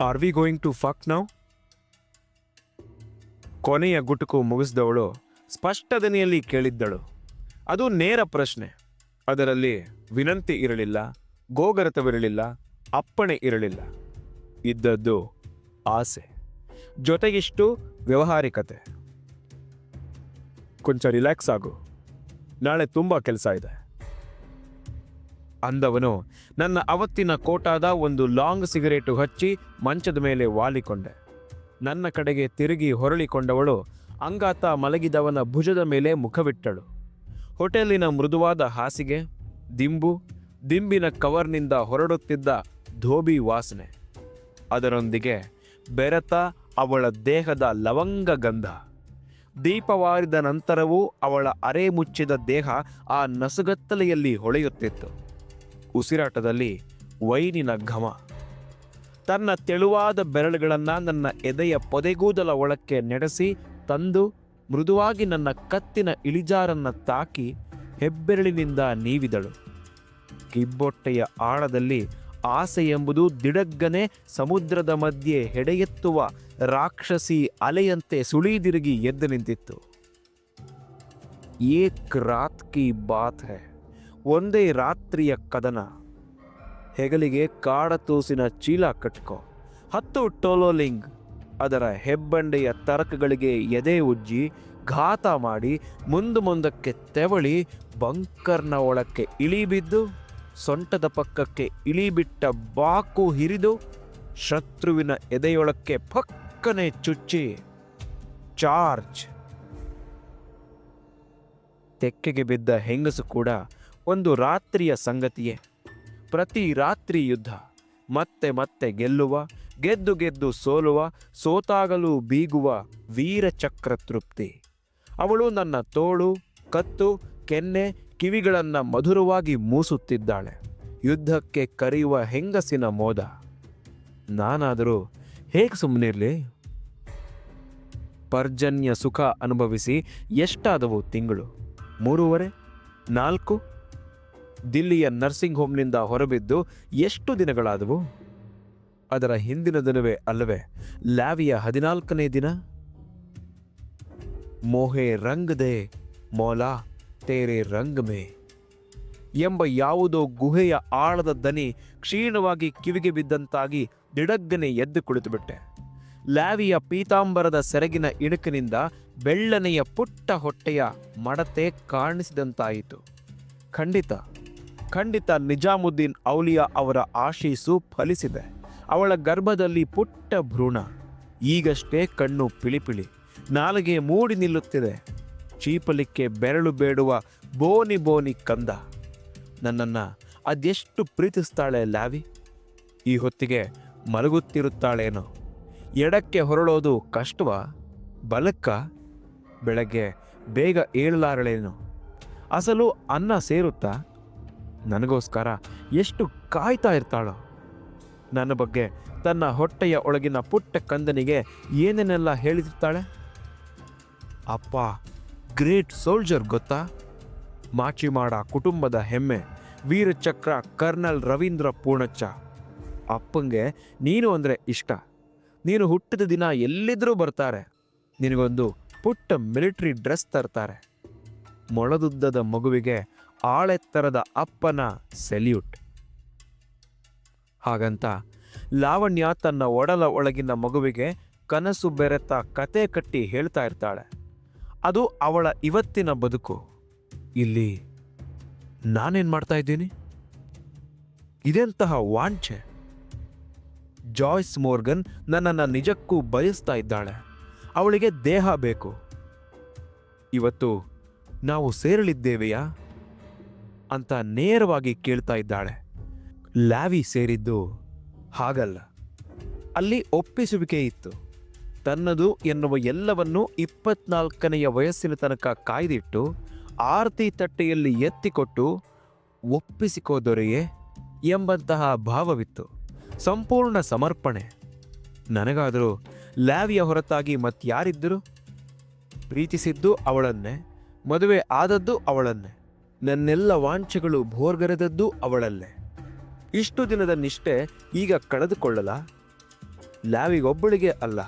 Are we going to fuck ನಾವು ಕೊನೆಯ ಗುಟುಕು ಮುಗಿಸಿದವಳು ಸ್ಪಷ್ಟ ದನಿಯಲ್ಲಿ ಕೇಳಿದ್ದಳು. ಅದು ನೇರ ಪ್ರಶ್ನೆ. ಅದರಲ್ಲಿ ವಿನಂತಿ ಇರಲಿಲ್ಲ, ಗೋಗರತವಿರಲಿಲ್ಲ, ಅಪ್ಪಣೆ ಇರಲಿಲ್ಲ. ಇದ್ದದ್ದು ಆಸೆ. ಜೊತೆಗಿಷ್ಟು ವ್ಯವಹಾರಿಕತೆ. ಕೊಂಚ ರಿಲ್ಯಾಕ್ಸ್ ಆಗು. ನಾಳೆ ತುಂಬ ಕೆಲಸ ಇದೆ. ಅಂದವನು, ನನ್ನ ಅವತ್ತಿನ ಕೋಟಾದ ಒಂದು ಲಾಂಗ್ ಸಿಗರೇಟು ಹಚ್ಚಿ ಮಂಚದ ಮೇಲೆ ವಾಲಿಕೊಂಡೆ. ನನ್ನ ಕಡೆಗೆ ತಿರುಗಿ ಹೊರಳಿಕೊಂಡವಳು, ಅಂಗಾತ ಮಲಗಿದವನ ಭುಜದ ಮೇಲೆ ಮುಖವಿಟ್ಟಳು. ಹೋಟೆಲಿನ ಮೃದುವಾದ ಹಾಸಿಗೆ, ದಿಂಬು, ದಿಂಬಿನ ಕವರ್ನಿಂದ ಹೊರಡುತ್ತಿದ್ದ ಧೋಬಿ ವಾಸನೆ. ಅದರೊಂದಿಗೆ ಬೆರೆತ ಅವಳ ದೇಹದ ಲವಂಗ ಗಂಧ. ದೀಪವಾರಿದ ನಂತರವೂ ಅವಳ ಅರೆ ಮುಚ್ಚಿದ ದೇಹ ಆ ನಸುಗತ್ತಲೆಯಲ್ಲಿ ಹೊಳೆಯುತ್ತಿತ್ತು. ಉಸಿರಾಟದಲ್ಲಿ ವೈನಿನ ಘಮ. ತನ್ನ ತೆಳುವಾದ ಬೆರಳುಗಳನ್ನು ನನ್ನ ಎದೆಯ ಪೊದೆಗೂದಲ ಒಳಕ್ಕೆ ನೆಡೆಸಿ ತಂದು ಮೃದುವಾಗಿ ನನ್ನ ಕತ್ತಿನ ಇಳಿಜಾರನ್ನು ತಾಕಿ ಹೆಬ್ಬೆರಳಿನಿಂದ ನೀವಿದಳು. ಕಿಬ್ಬೊಟ್ಟೆಯ ಆಳದಲ್ಲಿ ಆಸೆ ಎಂಬುದು ದಿಡಗ್ಗನೆ ಸಮುದ್ರದ ಮಧ್ಯೆ ಹೆಡೆಯೆತ್ತುವ ರಾಕ್ಷಸಿ ಅಲೆಯಂತೆ ಸುಳಿದಿರುಗಿ ಎದ್ದು ನಿಂತಿತ್ತು. ಏಕ್ ರಾತ್ ಕಿ ಬಾತ್ ಹೈ. ಒಂದೇ ರಾತ್ರಿಯ ಕದನ. ಹೆಗಲಿಗೆ ಕಾಡತೂಸಿನ ಚೀಲ ಕಟ್ಕೋ. ಹತ್ತು ಟೋಲೋಲಿಂಗ್. ಅದರ ಹೆಬ್ಬಂಡೆಯ ತರಕಗಳಿಗೆ ಎದೆ ಉಜ್ಜಿ, ಘಾತ ಮಾಡಿ, ಮುಂದು ಮುಂದಕ್ಕೆ ತೆವಳಿ, ಬಂಕರ್ನ ಒಳಕ್ಕೆ ಇಳಿಬಿದ್ದು, ಸೊಂಟದ ಪಕ್ಕಕ್ಕೆ ಇಳಿಬಿಟ್ಟ ಬಾಕು ಹಿರಿದು, ಶತ್ರುವಿನ ಎದೆಯೊಳಕ್ಕೆ ಪಕ್ಕನೆ ಚುಚ್ಚಿ, ಚಾರ್ಜ್. ತೆಕ್ಕೆಗೆ ಬಿದ್ದ ಹೆಂಗಸು ಕೂಡ ಒಂದು ರಾತ್ರಿಯ ಸಂಗತಿಯೇ. ಪ್ರತಿ ರಾತ್ರಿ ಯುದ್ಧ. ಮತ್ತೆ ಮತ್ತೆ ಗೆಲ್ಲುವ, ಗೆದ್ದು ಗೆದ್ದು ಸೋಲುವ, ಸೋತಾಗಲೂ ಬೀಗುವ ವೀರಚಕ್ರ ತೃಪ್ತಿ. ಅವಳು ನನ್ನ ತೋಳು, ಕತ್ತು, ಕೆನ್ನೆ, ಕಿವಿಗಳನ್ನು ಮಧುರವಾಗಿ ಮೂಸುತ್ತಿದ್ದಾಳೆ. ಯುದ್ಧಕ್ಕೆ ಕರೆಯುವ ಹೆಂಗಸಿನ ಮೋದ. ನಾನಾದರೂ ಹೇಗೆ ಸುಮ್ಮನಿರಲಿ ಪರ್ಜನ್ಯ ಸುಖ ಅನುಭವಿಸಿ ಎಷ್ಟಾದವು ತಿಂಗಳು? ಮೂರುವರೆ? ನಾಲ್ಕು? ದಿಲ್ಲಿಯ ನರ್ಸಿಂಗ್ ಹೋಮ್ನಿಂದ ಹೊರಬಿದ್ದು ಎಷ್ಟು ದಿನಗಳಾದವು? ಅದರ ಹಿಂದಿನ ದಿನವೇ ಅಲ್ಲವೇ ಲ್ಯಾವಿಯ ಹದಿನಾಲ್ಕನೇ ದಿನ? ಮೋಹೆ ರಂಗ್ ದೇ, ಮೌಲಾ ತೇರೆ ರಂಗ್ ಮೇ ಎಂಬ ಯಾವುದೋ ಗುಹೆಯ ಆಳದ ದನಿ ಕ್ಷೀಣವಾಗಿ ಕಿವಿಗೆ ಬಿದ್ದಂತಾಗಿ ದಿಡಗ್ಗನೆ ಎದ್ದು ಕುಳಿತುಬಿಟ್ಟೆ. ಲ್ಯಾವಿಯ ಪೀತಾಂಬರದ ಸೆರಗಿನ ಇಣುಕಿನಿಂದ ಬೆಳ್ಳನೆಯ ಪುಟ್ಟ ಹೊಟ್ಟೆಯ ಮಡತೆ ಕಾಣಿಸಿದಂತಾಯಿತು. ಖಂಡಿತ ಖಂಡಿತ ನಿಜಾಮುದ್ದೀನ್ ಔಲಿಯಾ ಅವರ ಆಶೀಸು ಫಲಿಸಿದೆ. ಅವಳ ಗರ್ಭದಲ್ಲಿ ಪುಟ್ಟ ಭ್ರೂಣ. ಈಗಷ್ಟೇ ಕಣ್ಣು ಪಿಳಿಪಿಳಿ. ನಾಲಿಗೆ ಮೂಡಿ ನಿಲ್ಲುತ್ತಿದೆ. ಚೀಪಲಿಕ್ಕೆ ಬೆರಳು ಬೇಡುವ ಬೋನಿ ಬೋನಿ ಕಂದ. ನನ್ನನ್ನು ಅದೆಷ್ಟು ಪ್ರೀತಿಸ್ತಾಳೆ ಲಾವಿ ಈ ಹೊತ್ತಿಗೆ ಮಲಗುತ್ತಿರುತ್ತಾಳೇನೋ? ಎಡಕ್ಕೆ ಹೊರಳೋದು ಕಷ್ಟವ? ಬಲಕ್ಕ? ಬೆಳಗ್ಗೆ ಬೇಗ ಏಳಲಾರಳೇನು? ಅಸಲು ಅನ್ನ ಸೇರುತ್ತಾ? ನನಗೋಸ್ಕರ ಎಷ್ಟು ಕಾಯ್ತಾ ಇರ್ತಾಳೋ? ನನ್ನ ಬಗ್ಗೆ ತನ್ನ ಹೊಟ್ಟೆಯ ಒಳಗಿನ ಪುಟ್ಟ ಕಂದನಿಗೆ ಏನೇನೆಲ್ಲ ಹೇಳಿರ್ತಾಳೆ? ಅಪ್ಪ, ಗ್ರೇಟ್ ಸೋಲ್ಜರ್ ಗೊತ್ತಾ? ಮಾಚಿಮಾಡ ಕುಟುಂಬದ ಹೆಮ್ಮೆ, ವೀರಚಕ್ರ ಕರ್ನಲ್ ರವೀಂದ್ರ ಪೂರ್ಣಚ್ಚ. ಅಪ್ಪಂಗೆ ನೀನು ಅಂದರೆ ಇಷ್ಟ. ನೀನು ಹುಟ್ಟಿದ ದಿನ ಎಲ್ಲಿದ್ದರೂ ಬರ್ತಾರೆ. ನಿನಗೊಂದು ಪುಟ್ಟ ಮಿಲಿಟ್ರಿ ಡ್ರೆಸ್ ತರ್ತಾರೆ. ಮೊಳದುದ್ದದ ಮಗುವಿಗೆ ಆಳೆತ್ತರದ ಅಪ್ಪನ ಸೆಲ್ಯೂಟ್. ಹಾಗಂತ ಲಾವಣ್ಯ ತನ್ನ ಒಡಲ ಒಳಗಿನ ಮಗುವಿಗೆ ಕನಸು ಬೆರೆತ ಕತೆ ಕಟ್ಟಿ ಹೇಳ್ತಾ ಇರ್ತಾಳೆ. ಅದು ಅವಳ ಇವತ್ತಿನ ಬದುಕು. ಇಲ್ಲಿ ನಾನೇನು ಮಾಡ್ತಾ ಇದ್ದೀನಿ? ಇದೆಂತಹ ವಾಂಛೆ. ಜಾಯ್ಸ್ ಮೋರ್ಗನ್ ನನ್ನನ್ನು ನಿಜಕ್ಕೂ ಬಯಸ್ತಾ ಇದ್ದಾಳೆ. ಅವಳಿಗೆ ದೇಹ ಬೇಕು. ಇವತ್ತು ನಾವು ಸೇರಲಿದ್ದೇವೆಯಾ? ಅಂತ ನೇರವಾಗಿ ಕೇಳ್ತಾ ಇದ್ದಾಳೆ. ಲ್ಯಾವಿ ಸೇರಿದ್ದು ಹಾಗಲ್ಲ. ಅಲ್ಲಿ ಒಪ್ಪಿಸುವಿಕೆ ಇತ್ತು. ತನ್ನದು ಎನ್ನುವ ಎಲ್ಲವನ್ನೂ ಇಪ್ಪತ್ನಾಲ್ಕನೆಯ ವಯಸ್ಸಿನ ತನಕ ಕಾಯ್ದಿಟ್ಟು ಆರತಿ ತಟ್ಟೆಯಲ್ಲಿ ಎತ್ತಿಕೊಟ್ಟು ಒಪ್ಪಿಸಿಕೋ ದೊರೆಯೇ ಎಂಬಂತಹ ಭಾವವಿತ್ತು. ಸಂಪೂರ್ಣ ಸಮರ್ಪಣೆ. ನನಗಾದರೂ ಲ್ಯಾವಿಯ ಹೊರತಾಗಿ ಮತ್ತಾರಿದ್ದರು ಪ್ರೀತಿಸಿದ್ದು ಅವಳನ್ನೇ, ಮದುವೆ ಆದದ್ದು ಅವಳನ್ನೇ. ನನ್ನೆಲ್ಲ ವಾಂಛೆಗಳು ಭೋರ್ಗರೆದದ್ದು ಅವಳಲ್ಲೇ. ಇಷ್ಟು ದಿನದ ನಿಷ್ಠೆ ಈಗ ಕಳೆದುಕೊಳ್ಳಲ? ಲ್ಯಾವಿಗೊಬ್ಬಳಿಗೆ ಅಲ್ಲ,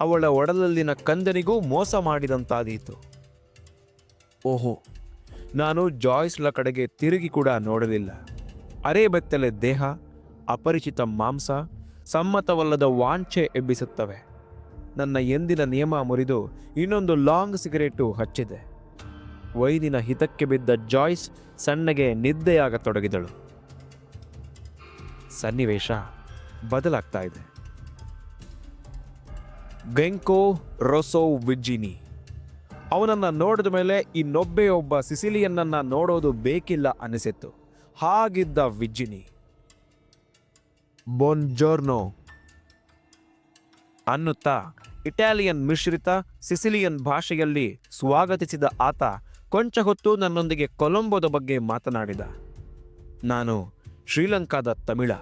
ಅವಳ ಒಡಲಲ್ಲಿನ ಕಂದನಿಗೂ ಮೋಸ ಮಾಡಿದಂತಾದೀತು. ಓಹೋ, ನಾನು ಜಾಯ್ಸ್ಲ ಕಡೆಗೆ ತಿರುಗಿ ಕೂಡ ನೋಡಲಿಲ್ಲ. ಅರೆ ಬೆತ್ತಲೆ ದೇಹ, ಅಪರಿಚಿತ ಮಾಂಸ, ಸಮ್ಮತವಲ್ಲದ ವಾಂಛೆ ಎಬ್ಬಿಸುತ್ತವೆ. ನನ್ನ ಎಂದಿನ ನಿಯಮ ಮುರಿದು ಇನ್ನೊಂದು ಲಾಂಗ್ ಸಿಗರೇಟು ಹಚ್ಚಿದೆ. ವೈದಿನ ಹಿತಕ್ಕೆ ಬಿದ್ದ ಜಾಯ್ಸ್ ಸಣ್ಣಗೆ ನಿದ್ದೆಯಾಗತೊಡಗಿದಳು. ಸನ್ನಿವೇಶ ಬದಲಾಗ್ತಾ ಇದೆ. ಗೆಂಕೋ ರೊಸೋ ವಿಜ್ಜಿನಿ ಅವನನ್ನ ನೋಡಿದ ಮೇಲೆ ಇನ್ನೊಬ್ಬೇ ಒಬ್ಬ ಸಿಸಿಲಿಯನ್ನನ್ನ ನೋಡೋದು ಬೇಕಿಲ್ಲ ಅನಿಸಿತ್ತು. ಹಾಗಿದ್ದ ವಿಜ್ಜಿನಿ ಬೊನ್ಜೋರ್ನೋ ಅನ್ನುತ್ತಾ ಇಟಾಲಿಯನ್ ಮಿಶ್ರಿತ ಸಿಸಿಲಿಯನ್ ಭಾಷೆಯಲ್ಲಿ ಸ್ವಾಗತಿಸಿದ ಆತ ಕೊಂಚ ಹೊತ್ತು ನನ್ನೊಂದಿಗೆ ಕೊಲಂಬೋದ ಬಗ್ಗೆ ಮಾತನಾಡಿದ. ನಾನು ಶ್ರೀಲಂಕಾದ ತಮಿಳ.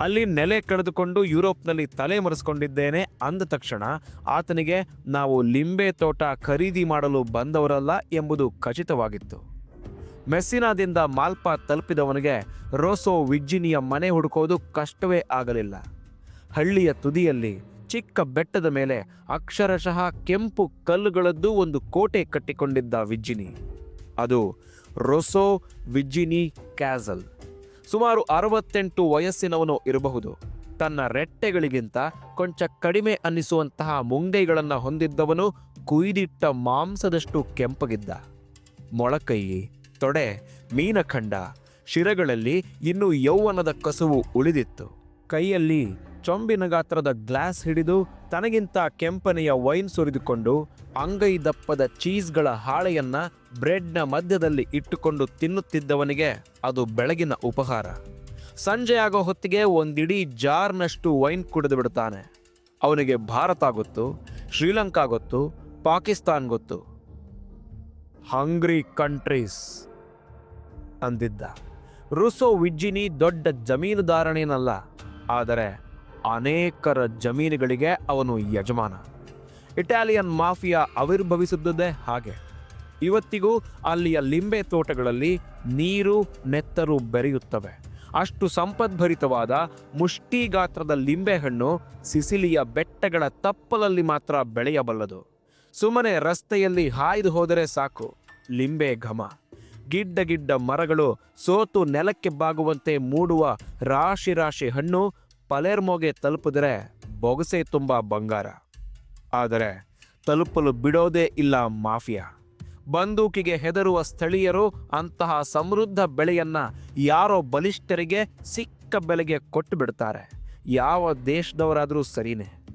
ಅಲ್ಲಿ ನೆಲೆ ಕಳೆದುಕೊಂಡು ಯುರೋಪ್ನಲ್ಲಿ ತಲೆ ಮರೆಸ್ಕೊಂಡಿದ್ದೇನೆ ಅಂದ ತಕ್ಷಣ ಆತನಿಗೆ ನಾವು ಲಿಂಬೆ ತೋಟ ಖರೀದಿ ಮಾಡಲು ಬಂದವರಲ್ಲ ಎಂಬುದು ಖಚಿತವಾಗಿತ್ತು. ಮೆಸ್ಸಿನಾದಿಂದ ಮಾಲ್ಪಾ ತಲುಪಿದವನಿಗೆ ರೋಸೋ ವಿಜ್ಜಿನಿಯ ಮನೆ ಹುಡುಕೋದು ಕಷ್ಟವೇ ಆಗಲಿಲ್ಲ. ಹಳ್ಳಿಯ ತುದಿಯಲ್ಲಿ ಚಿಕ್ಕ ಬೆಟ್ಟದ ಮೇಲೆ ಅಕ್ಷರಶಃ ಕೆಂಪು ಕಲ್ಲುಗಳದ್ದು ಒಂದು ಕೋಟೆ ಕಟ್ಟಿಕೊಂಡಿದ್ದ ವಿಜ್ಜಿನಿ. ಅದು ರೊಸೋ ವಿಜ್ಜಿನಿ ಕ್ಯಾಸಲ್. ಸುಮಾರು ಅರವತ್ತೆಂಟು ವಯಸ್ಸಿನವನು ಇರಬಹುದು. ತನ್ನ ರೆಟ್ಟೆಗಳಿಗಿಂತ ಕೊಂಚ ಕಡಿಮೆ ಅನ್ನಿಸುವಂತಹ ಮುಂಗೈಗಳನ್ನು ಹೊಂದಿದ್ದವನು ಕುಯ್ದಿಟ್ಟ ಮಾಂಸದಷ್ಟು ಕೆಂಪಗಿದ್ದ. ಮೊಳಕೈ, ತೊಡೆ, ಮೀನಖಂಡ, ಶಿರಗಳಲ್ಲಿ ಇನ್ನೂ ಯೌವನದ ಕಸುವು ಉಳಿದಿತ್ತು. ಕೈಯಲ್ಲಿ ಚೊಂಬಿನ ಗಾತ್ರದ ಗ್ಲಾಸ್ ಹಿಡಿದು ತನಗಿಂತ ಕೆಂಪನೆಯ ವೈನ್ ಸುರಿದುಕೊಂಡು ಅಂಗೈ ದಪ್ಪದ ಚೀಸ್ಗಳ ಹಾಳೆಯನ್ನ ಬ್ರೆಡ್ನ ಮಧ್ಯದಲ್ಲಿ ಇಟ್ಟುಕೊಂಡು ತಿನ್ನುತ್ತಿದ್ದವನಿಗೆ ಅದು ಬೆಳಗಿನ ಉಪಹಾರ. ಸಂಜೆ ಆಗೋ ಹೊತ್ತಿಗೆ ಒಂದಿಡೀ ಜಾರ್ನಷ್ಟು ವೈನ್ ಕುಡಿದು ಬಿಡುತ್ತಾನೆ. ಅವನಿಗೆ ಭಾರತ ಗೊತ್ತು, ಶ್ರೀಲಂಕಾ ಗೊತ್ತು, ಪಾಕಿಸ್ತಾನ್ ಗೊತ್ತು. ಹಂಗ್ರಿ ಕಂಟ್ರೀಸ್ ಅಂದಿದ್ದ. ರುಸೋ ವಿಜ್ಜಿನಿ ದೊಡ್ಡ ಜಮೀನುದಾರನೇನಲ್ಲ, ಆದರೆ ಅನೇಕರ ಜಮೀನುಗಳಿಗೆ ಅವನು ಯಜಮಾನ. ಇಟಾಲಿಯನ್ ಮಾಫಿಯಾ ಆವಿರ್ಭವಿಸಿದ್ದುದೇ ಹಾಗೆ. ಇವತ್ತಿಗೂ ಅಲ್ಲಿಯ ಲಿಂಬೆ ತೋಟಗಳಲ್ಲಿ ನೀರು ನೆತ್ತರು ಬೆರೆಯುತ್ತವೆ. ಅಷ್ಟು ಸಂಪದ್ಭರಿತವಾದ ಮುಷ್ಟಿ ಗಾತ್ರದ ಲಿಂಬೆಹಣ್ಣು ಸಿಸಿಲಿಯ ಬೆಟ್ಟಗಳ ತಪ್ಪಲಲ್ಲಿ ಮಾತ್ರ ಬೆಳೆಯಬಲ್ಲದು. ಸುಮ್ಮನೆ ರಸ್ತೆಯಲ್ಲಿ ಹಾಯ್ದು ಹೋದರೆ ಸಾಕು, ಲಿಂಬೆ ಘಮ. ಗಿಡ್ಡ ಗಿಡ್ಡ ಮರಗಳು ಸೋತು ನೆಲಕ್ಕೆ ಬಾಗುವಂತೆ ಮೂಡುವ ರಾಶಿ ರಾಶಿ ಹಣ್ಣು ಪಲೇರ್ಮೋಗೆ ತಲುಪಿದರೆ ಬೊಗಸೆ ತುಂಬ ಬಂಗಾರ. ಆದರೆ ತಲುಪಲು ಬಿಡೋದೇ ಇಲ್ಲ ಮಾಫಿಯಾ. ಬಂದೂಕಿಗೆ ಹೆದರುವ ಸ್ಥಳೀಯರು ಅಂತಹ ಸಮೃದ್ಧ ಬೆಳೆಯನ್ನ ಯಾರೋ ಬಲಿಷ್ಠರಿಗೆ ಸಿಕ್ಕ ಬೆಲೆಗೆ ಕೊಟ್ಟು ಬಿಡ್ತಾರೆ ಯಾವ ದೇಶದವರಾದರೂ ಸರಿನೇ.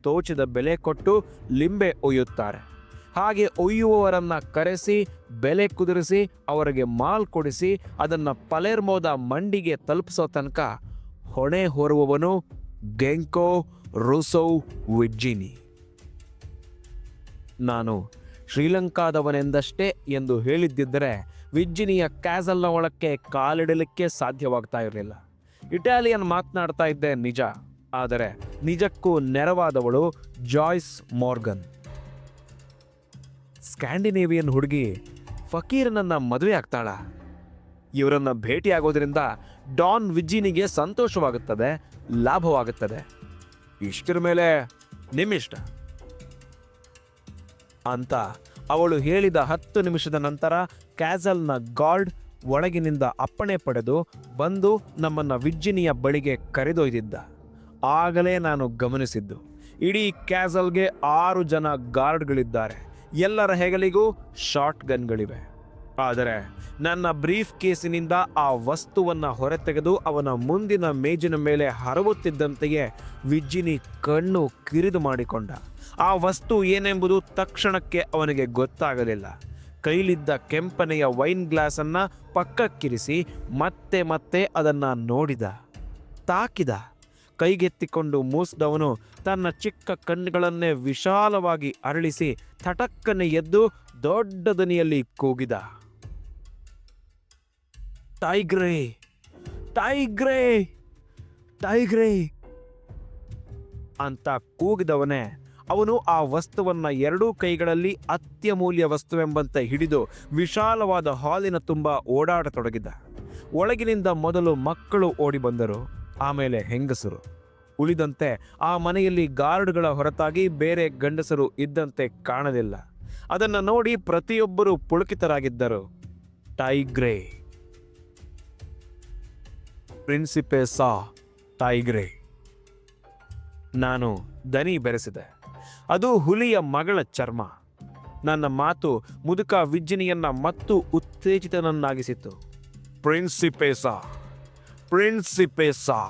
ತೋಚಿದ ಬೆಲೆ ಕೊಟ್ಟು ಲಿಂಬೆ ಒಯ್ಯುತ್ತಾರೆ. ಹಾಗೆ ಒಯ್ಯುವವರನ್ನು ಕರೆಸಿ, ಬೆಲೆ ಕುದುರಿಸಿ, ಅವರಿಗೆ ಮಾಲ್ ಕೊಡಿಸಿ, ಅದನ್ನು ಪಲೇರ್ಮೋದ ಮಂಡಿಗೆ ತಲುಪಿಸೋ ತನಕ ಹೊಣೆ ಹೊರುವವನು ಗೆಂಕೋ ರುಸೌ ವಿಜ್ಜಿನಿ ನಾನು ಶ್ರೀಲಂಕಾದವನೆಂದಷ್ಟೇ ಎಂದು ಹೇಳಿದ್ದಿದ್ದರೆ ವಿಜ್ಜಿನಿಯ ಕ್ಯಾಸಲ್ನ ಒಳಕ್ಕೆ ಕಾಲಿಡಲಿಕ್ಕೆ ಸಾಧ್ಯವಾಗ್ತಾ ಇರಲಿಲ್ಲ. ಇಟಾಲಿಯನ್ ಮಾತನಾಡ್ತಾ ಇದ್ದೆ ನಿಜ, ಆದರೆ ನಿಜಕ್ಕೂ ನೆರವಾದವಳು ಜಾಯ್ಸ್ ಮಾರ್ಗನ್. ಸ್ಕ್ಯಾಂಡಿನೇವಿಯನ್ ಹುಡುಗಿ ಫಕೀರ್ನನ್ನ ಮದುವೆ ಆಗ್ತಾಳ. ಇವರನ್ನ ಭೇಟಿಯಾಗೋದ್ರಿಂದ ಡಾನ್ ವಿಜ್ಜಿನಿಗೆ ಸಂತೋಷವಾಗುತ್ತದೆ, ಲಾಭವಾಗುತ್ತದೆ. ಇಷ್ಟರ ಮೇಲೆ ನಿಮ್ಮಿಷ್ಟ. ಅಂತ ಅವಳು ಹೇಳಿದ ಹತ್ತು ನಿಮಿಷದ ನಂತರ ಕ್ಯಾಸಲ್ನ ಗಾರ್ಡ್ ಒಳಗಿನಿಂದ ಅಪ್ಪಣೆ ಪಡೆದು ಬಂದು ನಮ್ಮನ್ನು ವಿಜ್ಜಿನಿಯ ಬಳಿಗೆ ಕರೆದೊಯ್ದಿದ್ದ. ಆಗಲೇ ನಾನು ಗಮನಿಸಿದ್ದು. ಇಡೀ ಕ್ಯಾಸಲ್ಗೆ ಆರು ಜನ ಗಾರ್ಡ್ಗಳಿದ್ದಾರೆ. ಎಲ್ಲರ ಹೆಗಲಿಗೂ ಶಾರ್ಟ್ ಗನ್ಗಳಿವೆ ಆದರೆ ನನ್ನ ಬ್ರೀಫ್ ಕೇಸಿನಿಂದ ಆ ವಸ್ತುವನ್ನ ಹೊರತೆಗೆದು ಅವನ ಮುಂದಿನ ಮೇಜಿನ ಮೇಲೆ ಹರವುತ್ತಿದ್ದಂತೆಯೇ ವಿಜ್ಜಿನಿ ಕಣ್ಣು ಕಿರಿದು ಮಾಡಿಕೊಂಡ. ಆ ವಸ್ತು ಏನೆಂಬುದು ತಕ್ಷಣಕ್ಕೆ ಅವನಿಗೆ ಗೊತ್ತಾಗಲಿಲ್ಲ. ಕೈಲಿದ್ದ ಕೆಂಪನೆಯ ವೈನ್ ಗ್ಲಾಸನ್ನು ಪಕ್ಕಕ್ಕಿರಿಸಿ ಮತ್ತೆ ಮತ್ತೆ ಅದನ್ನ ನೋಡಿದ. ತಾಕಿದ. ಕೈಗೆತ್ತಿಕೊಂಡು ಮೂಸಿದವನು ತನ್ನ ಚಿಕ್ಕ ಕಣ್ಣುಗಳನ್ನೇ ವಿಶಾಲವಾಗಿ ಅರಳಿಸಿ ಥಟಕ್ಕನೆ ಎದ್ದು ದೊಡ್ಡ ದನಿಯಲ್ಲಿ ಕೂಗಿದ. ಟೈಗ್ರೇ ಟೈಗ್ರೇ ಟೈಗ್ರೇ ಅಂತ ಕೂಗಿದವನೇ, ಅವನು ಆ ವಸ್ತುವನ್ನ ಎರಡೂ ಕೈಗಳಲ್ಲಿ ಅತ್ಯಮೂಲ್ಯ ವಸ್ತುವೆಂಬಂತೆ ಹಿಡಿದು ವಿಶಾಲವಾದ ಹಾಲಿನ ತುಂಬ ಓಡಾಡತೊಡಗಿದ. ಒಳಗಿನಿಂದ ಮೊದಲು ಮಕ್ಕಳು ಓಡಿ ಬಂದರು, ಆಮೇಲೆ ಹೆಂಗಸರು. ಉಳಿದಂತೆ ಆ ಮನೆಯಲ್ಲಿ ಗಾರ್ಡ್ಗಳ ಹೊರತಾಗಿ ಬೇರೆ ಗಂಡಸರು ಇದ್ದಂತೆ ಕಾಣಲಿಲ್ಲ. ಅದನ್ನು ನೋಡಿ ಪ್ರತಿಯೊಬ್ಬರೂ ಪುಳಕಿತರಾಗಿದ್ದರು. ಟೈಗ್ರೇ ಪ್ರಿನ್ಸಿಪೆ ಟೈಗ್ರೆ ಟೈಗ್ರೇ ನಾನು ದನಿ ಬೆರೆಸಿದೆ. ಅದು ಹುಲಿಯ ಮಗಳ ಚರ್ಮ. ನನ್ನ ಮಾತು ಮುದುಕ ವಿಜ್ಜಿನಿಯನ್ನ ಮತ್ತು ಉತ್ತೇಜಿತನನ್ನಾಗಿಸಿತು ಪ್ರಿನ್ಸಿಪೇಸಾ ಪ್ರಿನ್ಸಿಪೇಸಾ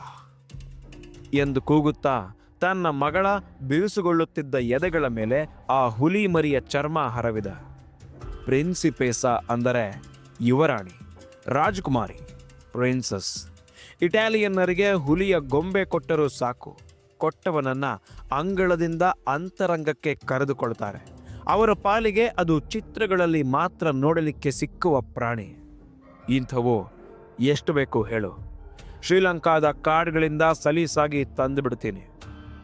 ಎಂದು ಕೂಗುತ್ತಾ ತನ್ನ ಮಗಳ ಬಿರುಸುಗೊಳ್ಳುತ್ತಿದ್ದ ಎದೆಗಳ ಮೇಲೆ ಆ ಹುಲಿ ಮರಿಯ ಚರ್ಮ ಹರವಿದ. ಪ್ರಿನ್ಸಿಪೇಸ ಅಂದರೆ ಯುವರಾಣಿ, ರಾಜಕುಮಾರಿ, ಪ್ರಿನ್ಸಸ್. ಇಟಾಲಿಯನ್ನರಿಗೆ ಹುಲಿಯ ಗೊಂಬೆ ಕೊಟ್ಟರೂ ಸಾಕು. ಕೊಟ್ಟವನನ್ನ ಅಂಗಳದಿಂದ ಅಂತರಂಗಕ್ಕೆ ಕರೆದುಕೊಳ್ತಾರೆ. ಅವರ ಪಾಲಿಗೆ ಅದು ಚಿತ್ರಗಳಲ್ಲಿ ಮಾತ್ರ ನೋಡಲಿಕ್ಕೆ ಸಿಕ್ಕುವ ಪ್ರಾಣಿ. ಇಂಥವು ಎಷ್ಟು ಬೇಕು ಹೇಳು. ಶ್ರೀಲಂಕಾದ ಕಾರ್ಡ್ಗಳಿಂದ ಸಲೀಸಾಗಿ ತಂದು ಬಿಡ್ತೀನಿ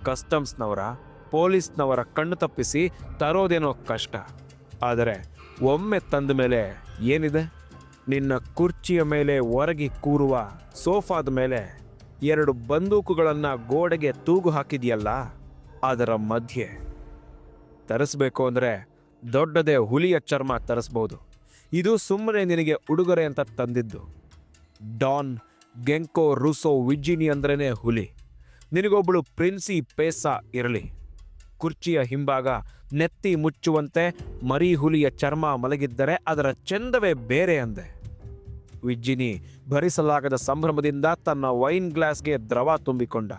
ಕಸ್ಟಮ್ಸ್ನವರ, ಪೊಲೀಸ್ನವರ ಕಣ್ಣು ತಪ್ಪಿಸಿ ತರೋದೇನೋ ಕಷ್ಟ. ಆದರೆ ಒಮ್ಮೆ ತಂದ ಮೇಲೆ ಏನಿದೆ? ನಿನ್ನ ಕುರ್ಚಿಯ ಮೇಲೆ ಒರಗಿ ಕೂರುವ ಸೋಫಾದ ಮೇಲೆ ಎರಡು ಬಂದೂಕುಗಳನ್ನು ಗೋಡೆಗೆ ತೂಗು ಹಾಕಿದೆಯಲ್ಲ, ಅದರ ಮಧ್ಯೆ. ತರಿಸ್ಬೇಕು ಅಂದರೆ ದೊಡ್ಡದೇ ಹುಲಿಯ ಚರ್ಮ ತರಿಸ್ಬೋದು. ಇದು ಸುಮ್ಮನೆ ನಿನಗೆ ಉಡುಗೊರೆ ಅಂತ ತಂದಿದ್ದು. ಡಾನ್ ಗೆಂಕೋ ರುಸೋ ವಿಜಿನಿ ಅಂದ್ರೇ ಹುಲಿ. ನಿನಗೊಬ್ಬಳು ಪ್ರಿನ್ಸಿ ಪೇಸಾ ಇರಲಿ. ಕುರ್ಚಿಯ ಹಿಂಭಾಗ ನೆತ್ತಿ ಮುಚ್ಚುವಂತೆ ಮರಿ ಹುಲಿಯ ಚರ್ಮ ಮಲಗಿದ್ದರೆ ಅದರ ಚೆಂದವೇ ಬೇರೆ ಅಂದೆ. ವಿಜ್ಜಿನಿ ಭರಿಸಲಾಗದ ಸಂಭ್ರಮದಿಂದ ತನ್ನ ವೈನ್ ಗ್ಲಾಸ್ಗೆ ದ್ರವ ತುಂಬಿಕೊಂಡ.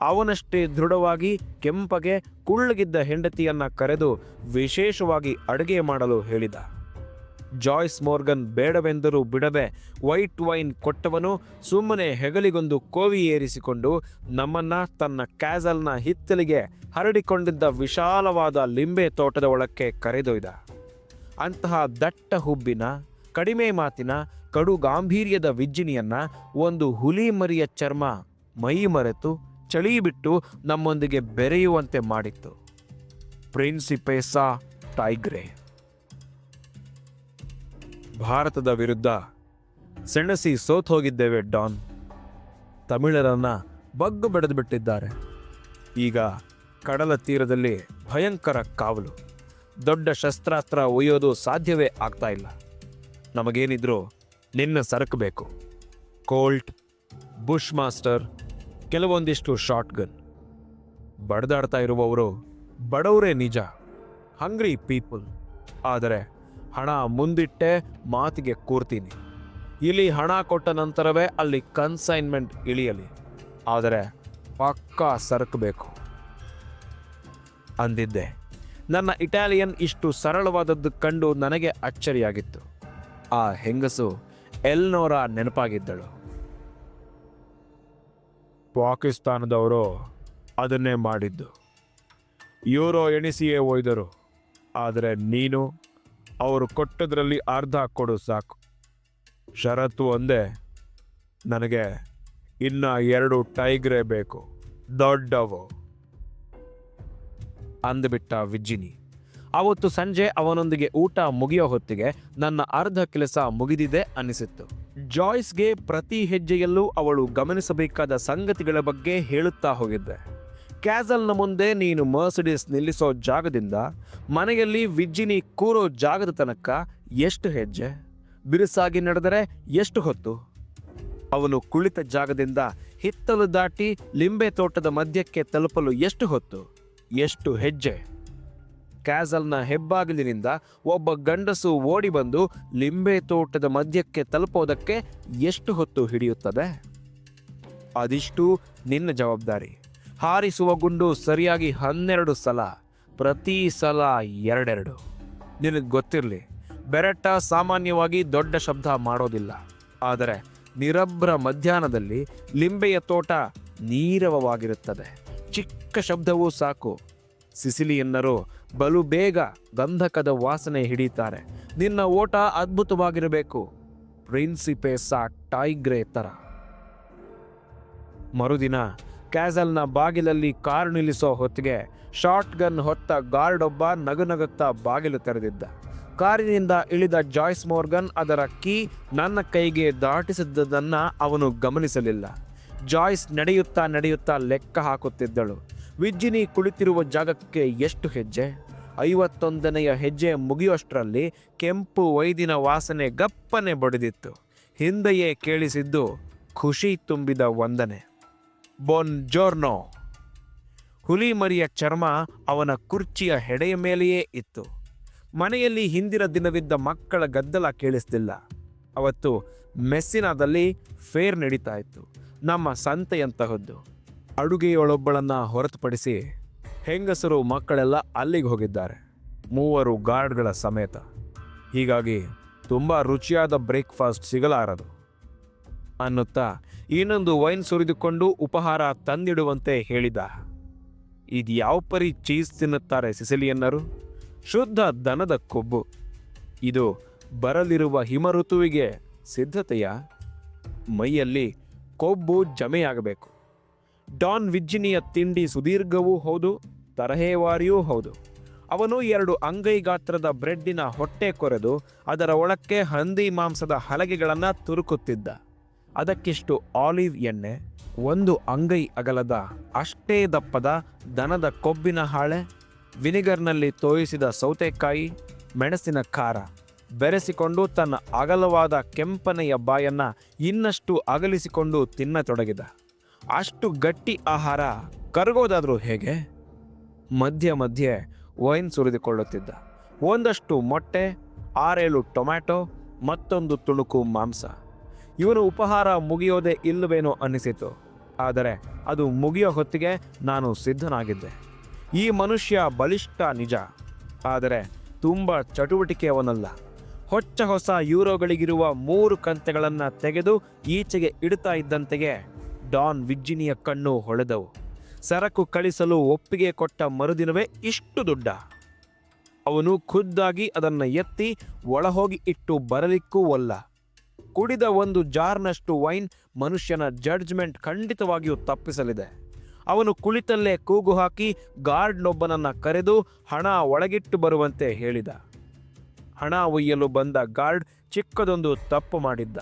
ಅವನಷ್ಟೇ ದೃಢವಾಗಿ ಕೆಂಪಗೆ ಕುಳ್ಳಗಿದ್ದ ಹೆಂಡತಿಯನ್ನ ಕರೆದು ವಿಶೇಷವಾಗಿ ಅಡುಗೆ ಮಾಡಲು ಹೇಳಿದ. ಜಾಯ್ಸ್ ಮೋರ್ಗನ್ ಬೇಡವೆಂದರೂ ಬಿಡದೆ ವೈಟ್ ವೈನ್ ಕೊಟ್ಟವನು ಸುಮ್ಮನೆ ಹೆಗಲಿಗೊಂದು ಕೋವಿ ಏರಿಸಿಕೊಂಡು ನಮ್ಮನ್ನ ತನ್ನ ಕ್ಯಾಸಲ್ನ ಹಿತ್ತಲಿಗೆ ಹರಡಿಕೊಂಡಿದ್ದ ವಿಶಾಲವಾದ ಲಿಂಬೆ ತೋಟದ ಒಳಕ್ಕೆ ಕರೆದೊಯ್ದ. ಅಂತಹ ದಟ್ಟ ಹುಬ್ಬಿನ, ಕಡಿಮೆ ಮಾತಿನ, ಕಡು ಗಾಂಭೀರ್ಯದ ವಿಜ್ಜಿನಿಯನ್ನು ಒಂದು ಹುಲಿ ಮರಿಯ ಚರ್ಮ ಮೈ ಮರೆತು ಚಳಿ ಬಿಟ್ಟು ನಮ್ಮೊಂದಿಗೆ ಬೆರೆಯುವಂತೆ ಮಾಡಿತ್ತು. ಪ್ರಿನ್ಸಿಪೇಸಾ ಟೈಗ್ರೆ. ಭಾರತದ ವಿರುದ್ಧ ಸೆಣಸಿ ಸೋತ್ ಹೋಗಿದ್ದೇವೆ ಡಾನ್. ತಮಿಳರನ್ನ ಬಗ್ಗು ಬೆಡೆದು ಬಿಟ್ಟಿದ್ದಾರೆ ಈಗ ಕಡಲ ತೀರದಲ್ಲಿ ಭಯಂಕರ ಕಾವಲು. ದೊಡ್ಡ ಶಸ್ತ್ರಾಸ್ತ್ರ ಒಯ್ಯೋದು ಸಾಧ್ಯವೇ ಆಗ್ತಾ ಇಲ್ಲ. ನಮಗೇನಿದ್ರು ನಿನ್ನ ಸರಕು ಬೇಕು ಕೋಲ್ಟ್ ಬುಷ್ ಮಾಸ್ಟರ್ ಕೆಲವೊಂದಿಷ್ಟು ಶಾರ್ಟ್ ಗನ್ ಬಡ್ದಾಡ್ತಾ ಇರುವವರು ಬಡವರೇ ನಿಜ, ಹಂಗ್ರಿ ಪೀಪಲ್. ಆದರೆ ಹಣ ಮುಂದಿಟ್ಟೆ ಮಾತಿಗೆ ಕೂರ್ತೀನಿ. ಇಲ್ಲಿ ಹಣ ಕೊಟ್ಟ ನಂತರವೇ ಅಲ್ಲಿ ಕನ್ಸೈನ್ಮೆಂಟ್ ಇಳಿಯಲಿ. ಆದರೆ ಪಕ್ಕಾ ಸರಕು ಬೇಕು ಅಂದಿದ್ದೆ. ನನ್ನ ಇಟಾಲಿಯನ್ ಇಷ್ಟು ಸರಳವಾದದ್ದು ಕಂಡು ನನಗೆ ಅಚ್ಚರಿಯಾಗಿತ್ತು. ಆ ಹೆಂಗಸು ಎಲ್ನೋರ ನೆನಪಾಗಿದ್ದಳು. ಪಾಕಿಸ್ತಾನದವರು ಅದನ್ನೇ ಮಾಡಿದ್ದು. ಯೂರೋ ಎಣಿಸಿಯೇ ಒಯ್ದರು. ಆದರೆ ನೀನು ಅವರು ಕೊಟ್ಟದ್ರಲ್ಲಿ ಅರ್ಧ ಕೊಡು ಸಾಕು. ಷರತ್ತು ಒಂದೇ, ನನಗೆ ಇನ್ನ ಎರಡು ಟೈಗ್ರೇ ಬೇಕು, ದೊಡ್ಡವು. ಅಂದುಬಿಟ್ಟ ವಿಜ್ಜಿನಿ. ಅವತ್ತು ಸಂಜೆ ಅವನೊಂದಿಗೆ ಊಟ ಮುಗಿಯೋ ಹೊತ್ತಿಗೆ ನನ್ನ ಅರ್ಧ ಕೆಲಸ ಮುಗಿದಿದೆ ಅನಿಸಿತ್ತು. ಜಾಯ್ಸ್ಗೆ ಪ್ರತಿ ಹೆಜ್ಜೆಯಲ್ಲೂ ಅವಳು ಗಮನಿಸಬೇಕಾದ ಸಂಗತಿಗಳ ಬಗ್ಗೆ ಹೇಳುತ್ತಾ ಹೋಗಿದ್ದೆ. ಕ್ಯಾಸಲ್ನ ಮುಂದೆ ನೀನು ಮರ್ಸಿಡಿಸ್ ನಿಲ್ಲಿಸೋ ಜಾಗದಿಂದ ಮನೆಯಲ್ಲಿ ವಿಜ್ಜಿನಿ ಕೂರೋ ಜಾಗದ ತನಕ ಎಷ್ಟು ಹೆಜ್ಜೆ? ಬಿರುಸಾಗಿ ನಡೆದರೆ ಎಷ್ಟು ಹೊತ್ತು? ಅವನು ಕುಳಿತ ಜಾಗದಿಂದ ಹಿತ್ತಲು ದಾಟಿ ಲಿಂಬೆ ತೋಟದ ಮಧ್ಯಕ್ಕೆ ತಲುಪಲು ಎಷ್ಟು ಹೊತ್ತು? ಎಷ್ಟು ಹೆಜ್ಜೆ? ಕ್ಯಾಸಲ್ನ ಹೆಬ್ಬಾಗಿಲಿನಿಂದ ಒಬ್ಬ ಗಂಡಸು ಓಡಿ ಬಂದು ಲಿಂಬೆ ತೋಟದ ಮಧ್ಯಕ್ಕೆ ತಲುಪೋದಕ್ಕೆ ಎಷ್ಟು ಹೊತ್ತು ಹಿಡಿಯುತ್ತದೆ? ಅದಿಷ್ಟು ನಿನ್ನ ಜವಾಬ್ದಾರಿ. ಹಾರಿಸುವ ಗುಂಡು ಸರಿಯಾಗಿ ಹನ್ನೆರಡು ಸಲ, ಪ್ರತಿ ಸಲ ಎರಡೆರಡು. ನಿನಗೆ ಗೊತ್ತಿರಲಿ, ಬೆರೆಟ್ಟ ಸಾಮಾನ್ಯವಾಗಿ ದೊಡ್ಡ ಶಬ್ದ ಮಾಡೋದಿಲ್ಲ. ಆದರೆ ನಿರಭ್ರ ಮಧ್ಯಾಹ್ನದಲ್ಲಿ ಲಿಂಬೆಯ ತೋಟ ನೀರವವಾಗಿರುತ್ತದೆ. ಚಿಕ್ಕ ಶಬ್ದವೂ ಸಾಕು. ಸಿಸಿಲಿಯನ್ನರು ಬಲು ಬೇಗ ಗಂಧಕದ ವಾಸನೆ ಹಿಡಿತಾರೆ ನಿನ್ನ ಓಟ ಅದ್ಭುತವಾಗಿರಬೇಕು. ಪ್ರಿನ್ಸಿಪೇಸಾ ಟೈಗ್ರೆ ತರ. ಮರುದಿನ ಕ್ಯಾಸಲ್ನ ಬಾಗಿಲಲ್ಲಿ ಕಾರು ನಿಲ್ಲಿಸೋ ಹೊತ್ತಿಗೆ ಶಾರ್ಟ್ ಗನ್ ಹೊತ್ತ ಗಾರ್ಡ್ ಒಬ್ಬ ನಗುನಗುತ್ತಾ ಬಾಗಿಲು ತೆರೆದಿದ್ದ. ಕಾರಿನಿಂದ ಇಳಿದ ಜಾಯ್ಸ್ ಮೋರ್ಗನ್ ಅದರ ಕೀ ನನ್ನ ಕೈಗೆ ದಾಟಿಸಿದ್ದುದನ್ನು ಅವನು ಗಮನಿಸಲಿಲ್ಲ. ಜಾಯ್ಸ್ ನಡೆಯುತ್ತಾ ನಡೆಯುತ್ತಾ ಲೆಕ್ಕ ಹಾಕುತ್ತಿದ್ದಳು. ವಿಜ್ಜಿನಿ ಕುಳಿತಿರುವ ಜಾಗಕ್ಕೆ ಎಷ್ಟು ಹೆಜ್ಜೆ? ಐವತ್ತೊಂದನೆಯ ಹೆಜ್ಜೆ ಮುಗಿಯುವಷ್ಟರಲ್ಲಿ ಕೆಂಪು ವೈದಿನ ವಾಸನೆ ಗಪ್ಪನೆ ಬಡಿದಿತ್ತು. ಹಿಂದೆಯೇ ಕೇಳಿಸಿದ್ದು, ಖುಷಿ ತುಂಬಿದ ವಂದನೆ. ಬೊನ್ ಜೋರ್ನೋ ಹುಲಿ ಮರಿಯ ಚರ್ಮ ಅವನ ಕುರ್ಚಿಯ ಹೆಡೆಯ ಮೇಲೆಯೇ ಇತ್ತು. ಮನೆಯಲ್ಲಿ ಹಿಂದಿನ ದಿನವಿದ್ದ ಮಕ್ಕಳ ಗದ್ದಲ ಕೇಳಿಸ್ತಿಲ್ಲ. ಅವತ್ತು ಮೆಸ್ಸಿನಾದಲ್ಲಿ ಫೇರ್ ನಡೀತಾ ಇತ್ತು. ನಮ್ಮ ಸಂತೆಯಂತಹದ್ದು. ಅಡುಗೆಯೊಳೊಬ್ಬಳನ್ನು ಹೊರತುಪಡಿಸಿ ಹೆಂಗಸರು ಮಕ್ಕಳೆಲ್ಲ ಅಲ್ಲಿಗೆ ಹೋಗಿದ್ದಾರೆ. ಮೂವರು ಗಾರ್ಡ್ಗಳ ಸಮೇತ. ಹೀಗಾಗಿ ತುಂಬ ರುಚಿಯಾದ ಬ್ರೇಕ್ಫಾಸ್ಟ್ ಸಿಗಲಾರದು. ಅನ್ನುತ್ತಾ ಇನ್ನೊಂದು ವೈನ್ ಸುರಿದುಕೊಂಡು ಉಪಹಾರ ತಂದಿಡುವಂತೆ ಹೇಳಿದ. ಇದು ಯಾವ ಪರಿ ಚೀಸ್ ತಿನ್ನುತ್ತಾರೆ ಸಿಸಿಲಿಯನ್ನರು? ಶುದ್ಧ ದನದ ಕೊಬ್ಬು. ಇದು ಬರಲಿರುವ ಹಿಮಋತುವಿಗೆ ಸಿದ್ಧತೆಯ ಮೈಯಲ್ಲಿ ಕೊಬ್ಬು ಜಮೆಯಾಗಬೇಕು. ಡಾನ್ ವಿಜ್ಜಿನಿಯ ತಿಂಡಿ ಸುದೀರ್ಘವೂ ಹೌದು, ತರಹೇವಾರಿಯೂ ಹೌದು. ಅವನು ಎರಡು ಅಂಗೈ ಗಾತ್ರದ ಬ್ರೆಡ್ಡಿನ ಹೊಟ್ಟೆ ಕೊರೆದು ಅದರ ಒಳಕ್ಕೆ ಹಂದಿ ಮಾಂಸದ ಹಲಗೆಗಳನ್ನು ತುರುಕುತ್ತಿದ್ದ. ಅದಕ್ಕಿಷ್ಟು ಆಲಿವ್ ಎಣ್ಣೆ, ಒಂದು ಅಂಗೈ ಅಗಲದ ಅಷ್ಟೇ ದಪ್ಪದ ದನದ ಕೊಬ್ಬಿನ ಹಾಳೆ, ವಿನಿಗರ್ನಲ್ಲಿ ತೋಯಿಸಿದ ಸೌತೆಕಾಯಿ, ಮೆಣಸಿನ ಖಾರ ಬೆರೆಸಿಕೊಂಡು ತನ್ನ ಅಗಲವಾದ ಕೆಂಪನೆಯ ಬಾಯನ್ನು ಇನ್ನಷ್ಟು ಅಗಲಿಸಿಕೊಂಡು ತಿನ್ನತೊಡಗಿದ. ಅಷ್ಟು ಗಟ್ಟಿ ಆಹಾರ ಕರಗೋದಾದರೂ ಹೇಗೆ? ಮಧ್ಯ ಮಧ್ಯೆ ವೈನ್ ಸುರಿದುಕೊಳ್ಳುತ್ತಿದ್ದ. ಒಂದಷ್ಟು ಮೊಟ್ಟೆ, ಆರೇಳು ಟೊಮ್ಯಾಟೊ, ಮತ್ತೊಂದು ತುಣುಕು ಮಾಂಸ. ಇವನು ಉಪಹಾರ ಮುಗಿಯೋದೇ ಇಲ್ಲವೇನೋ ಅನ್ನಿಸಿತು ಆದರೆ ಅದು ಮುಗಿಯೋ ಹೊತ್ತಿಗೆ ನಾನು ಸಿದ್ಧನಾಗಿದ್ದೆ. ಈ ಮನುಷ್ಯ ಬಲಿಷ್ಠ ನಿಜ. ಆದರೆ ತುಂಬ ಚಟುವಟಿಕೆಯವನಲ್ಲ. ಹೊಚ್ಚ ಹೊಸ ಯೂರೋಗಳಿಗಿರುವ ಮೂರು ಕಂತೆಗಳನ್ನು ತೆಗೆದು ಈಚೆಗೆ ಇಡುತ್ತಾ ಇದ್ದಂತೆಯೇ ಡಾನ್ ವಿಜ್ಜಿನಿಯ ಕಣ್ಣು ಹೊಳೆದವು. ಸರಕು ಕಳಿಸಲು ಒಪ್ಪಿಗೆ ಕೊಟ್ಟ ಮರುದಿನವೇ ಇಷ್ಟು ದುಡ್ಡ. ಅವನು ಖುದ್ದಾಗಿ ಅದನ್ನು ಎತ್ತಿ ಒಳಹೋಗಿ ಇಟ್ಟು ಬರಲಿಕ್ಕೂ ಒಲ್ಲ ಕುಡಿದ ಒಂದು ಜಾರ್ನಷ್ಟು ವೈನ್ ಮನುಷ್ಯನ ಜಡ್ಜ್ಮೆಂಟ್ ಖಂಡಿತವಾಗಿಯೂ ತಪ್ಪಿಸಲಿದೆ. ಅವನು ಕುಳಿತಲ್ಲೇ ಕೂಗು ಹಾಕಿ ಗಾರ್ಡ್ನೊಬ್ಬನನ್ನು ಕರೆದು ಹಣ ಒಳಗಿಟ್ಟು ಬರುವಂತೆ ಹೇಳಿದ. ಹಣ ಒಯ್ಯಲು ಬಂದ ಗಾರ್ಡ್ ಚಿಕ್ಕದೊಂದು ತಪ್ಪು ಮಾಡಿದ್ದ.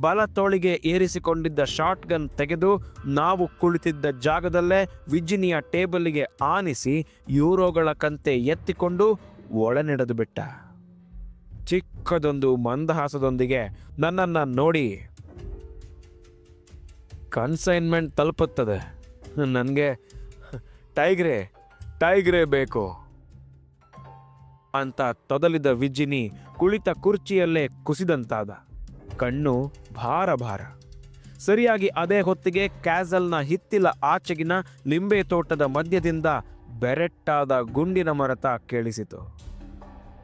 ಬಲ ತೋಳಿಗೆ ಏರಿಸಿಕೊಂಡಿದ್ದ ಶಾಟ್ಗನ್ ತೆಗೆದು ನಾವು ಕುಳಿತಿದ್ದ ಜಾಗದಲ್ಲೇ ವಿಜಿನಿಯ ಟೇಬಲ್ಗೆ ಆನಿಸಿ ಯೂರೋಗಳ ಕಂತೆ ಎತ್ತಿಕೊಂಡು ಒಳನೆಡೆದು ಬಿಟ್ಟ. ಚಿಕ್ಕದೊಂದು ಮಂದಹಾಸದೊಂದಿಗೆ ನನ್ನನ್ನು ನೋಡಿ ಕನ್ಸೈನ್ಮೆಂಟ್ ತಲುಪುತ್ತದೆ. ನನಗೆ, ಟೈಗ್ರೆ ಟೈಗ್ರೆ ಬೇಕು ಅಂತ ತೊದಲಿದ ವಿಜಿನಿ ಕುಳಿತ ಕುರ್ಚಿಯಲ್ಲೇ ಕುಸಿದಂತಾದ. ಕಣ್ಣು ಭಾರ ಭಾರ. ಸರಿಯಾಗಿ ಅದೇ ಹೊತ್ತಿಗೆ ಕ್ಯಾಸಲ್ನ ಹಿತ್ತಿಲ ಆಚೆಗಿನ ಲಿಂಬೆ ತೋಟದ ಮಧ್ಯದಿಂದ ಬೆರೆಟ್ಟಾದ ಗುಂಡಿನ ಮರತ ಕೇಳಿಸಿತು.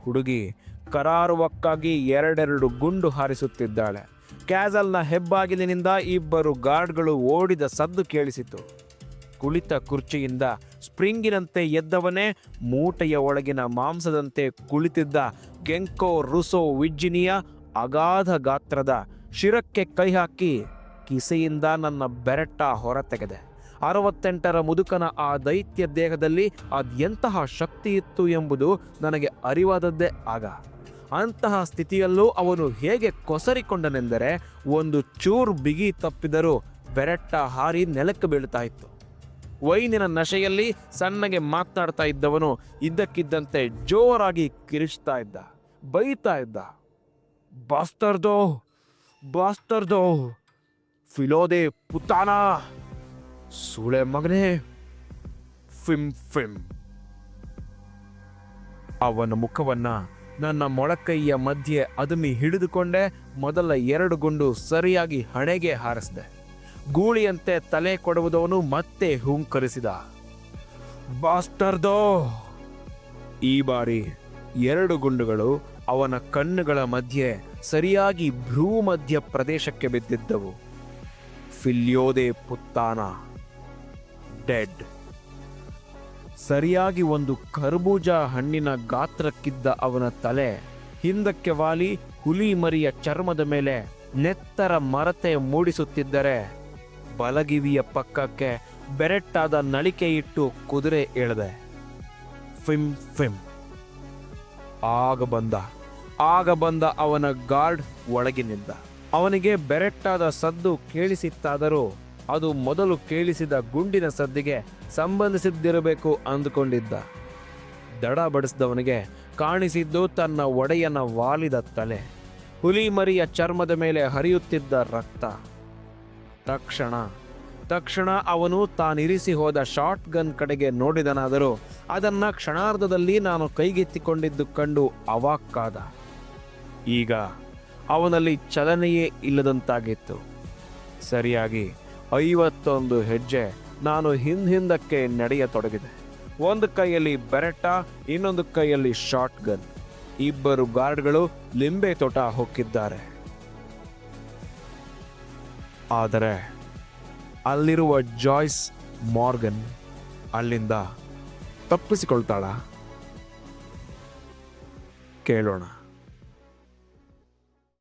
ಹುಡುಗಿ ಕರಾರುವಕ್ಕಾಗಿ ಎರಡೆರಡು ಗುಂಡು ಹಾರಿಸುತ್ತಿದ್ದಾಳೆ. ಕ್ಯಾಸಲ್ನ ಹೆಬ್ಬಾಗಿಲಿನಿಂದ ಇಬ್ಬರು ಗಾರ್ಡ್ಗಳು ಓಡಿದ ಸದ್ದು ಕೇಳಿಸಿತು. ಕುಳಿತ ಕುರ್ಚಿಯಿಂದ ಸ್ಪ್ರಿಂಗಿನಂತೆ ಎದ್ದವನೇ ಮೂಟೆಯ ಒಳಗಿನ ಮಾಂಸದಂತೆ ಕುಳಿತಿದ್ದ ಗೆಂಕೋ ರುಸೋ ವಿಜ್ಜಿನಿಯ ಅಗಾಧ ಗಾತ್ರದ ಶಿರಕ್ಕೆ ಕೈ ಹಾಕಿ ಕಿಸೆಯಿಂದ ನನ್ನ ಬೆರಟ್ಟ ಹೊರತೆಗೆದೆ. ಅರವತ್ತೆಂಟರ ಮುದುಕನ ಆ ದೈತ್ಯ ದೇಹದಲ್ಲಿ ಅದೆಂತಹ ಶಕ್ತಿ ಇತ್ತು ಎಂಬುದು ನನಗೆ ಅರಿವಾದದ್ದೇ ಆಗ. ಅಂತಹ ಸ್ಥಿತಿಯಲ್ಲೂ ಅವನು ಹೇಗೆ ಕೊಸರಿಕೊಂಡನೆಂದರೆ ಒಂದು ಚೂರು ಬಿಗಿ ತಪ್ಪಿದರೂ ಬೆರಟ್ಟ ಹಾರಿ ನೆಲಕ್ಕೆ ಬೀಳ್ತಾ ಇತ್ತು. ವೈನಿನ ನಶೆಯಲ್ಲಿ ಸಣ್ಣಗೆ ಮಾತನಾಡ್ತಾ ಇದ್ದವನು ಇದ್ದಕ್ಕಿದ್ದಂತೆ ಜೋರಾಗಿ ಕಿರಿಸ್ತಾ ಇದ್ದ, ಬೈತಾ ಇದ್ದ, ಬಾಸ್ತರ್ದೋ ಬಾಸ್ತರ್ದೋ, ಫಿಲೋದೆ ಪುತಾನ, ಸುಳೆ ಮಗನೇ ಫಿಮ್ ಫಿಮ್ ಅವನ ಮುಖವನ್ನ ನನ್ನ ಮೊಳಕೈಯ ಮಧ್ಯೆ ಅದುಮಿ ಹಿಡಿದುಕೊಂಡೆ ಮೊದಲ ಎರಡು ಗುಂಡು ಸರಿಯಾಗಿ ಹಣೆಗೆ ಹಾರಿಸಿದೆ. ಗೂಳಿಯಂತೆ ತಲೆ ಕೊಡುವುದವನು ಮತ್ತೆ ಹುಂಕರಿಸಿದ. ಬಾಸ್ಟರ್ದೋ! ಈ ಬಾರಿ ಎರಡು ಗುಂಡುಗಳು ಅವನ ಕಣ್ಣುಗಳ ಮಧ್ಯೆ ಸರಿಯಾಗಿ ಭ್ರೂಮಧ್ಯ ಪ್ರದೇಶಕ್ಕೆ ಬಿದ್ದಿದ್ದವು. ಫಿಲ್ಯೋದೆ ಪುತ್ತಾನ. ಡೆಡ್. ಸರಿಯಾಗಿ ಒಂದು ಕರ್ಬೂಜ ಹಣ್ಣಿನ ಗಾತ್ರಕ್ಕಿದ್ದ ಅವನ ತಲೆ ಹಿಂದಕ್ಕೆ ವಾಲಿ ಹುಲಿ ಮರಿಯ ಚರ್ಮದ ಮೇಲೆ ನೆತ್ತರ ಮರತೆ ಮೂಡಿಸುತ್ತಿದ್ದರೆ ಬಲಗಿವಿಯ ಪಕ್ಕಕ್ಕೆ ಬೆರೆಟ್ಟಾದ ನಳಿಕೆ ಇಟ್ಟು ಕುದುರೆ ಎಳೆದೆ. ಫಿಮ್ ಫಿಮ್ ಆಗ ಬಂದ ಆಗ ಬಂದ ಅವನ ಗಾರ್ಡ್ ಒಳಗಿನಿಂದ ಅವನಿಗೆ ಬೆರೆಟ್ಟಾದ ಸದ್ದು ಕೇಳಿಸಿತ್ತಾದರೂ ಅದು ಮೊದಲು ಕೇಳಿಸಿದ ಗುಂಡಿನ ಸದ್ದಿಗೆ ಸಂಬಂಧಿಸಿದ್ದಿರಬೇಕು ಅಂದುಕೊಂಡಿದ್ದ. ದಡ ಬಡಿಸಿದವನಿಗೆ ಕಾಣಿಸಿದ್ದು ತನ್ನ ಒಡೆಯನ ವಾಲಿದ ತಲೆ. ಹುಲಿಮರಿಯ ಚರ್ಮದ ಮೇಲೆ ಹರಿಯುತ್ತಿದ್ದ ರಕ್ತ. ತಕ್ಷಣ ತಕ್ಷಣ ಅವನು ತಾನಿರಿಸಿ ಹೋದ ಶಾರ್ಟ್ ಗನ್ ಕಡೆಗೆ ನೋಡಿದನಾದರೂ ಅದನ್ನ ಕ್ಷಣಾರ್ಧದಲ್ಲಿ ನಾನು ಕೈಗೆತ್ತಿಕೊಂಡಿದ್ದು ಕಂಡು ಅವಾಕ್ಕಾದ. ಈಗ ಅವನಲ್ಲಿ ಚಲನೆಯೇ ಇಲ್ಲದಂತಾಗಿತ್ತು. ಸರಿಯಾಗಿ ಐವತ್ತೊಂದು ಹೆಜ್ಜೆ ನಾನು ಹಿಂದಿಂದಕ್ಕೆ ನಡೆಯತೊಡಗಿದೆ. ಒಂದು ಕೈಯಲ್ಲಿ ಬೆರೆಟ್ಟ ಇನ್ನೊಂದು ಕೈಯಲ್ಲಿ ಶಾರ್ಟ್ ಗನ್ ಇಬ್ಬರು ಗಾರ್ಡ್ಗಳು ಲಿಂಬೆ ತೋಟ ಹೊಕ್ಕಿದ್ದಾರೆ. ಆದರೆ, ಅಲ್ಲಿರುವ ಜಾಯ್ಸ್ ಮಾರ್ಗನ್ ಅಲ್ಲಿಂದ ತಪ್ಪಿಸಿಕೊಳ್ತಾಳ? ಕೇಳೋಣ.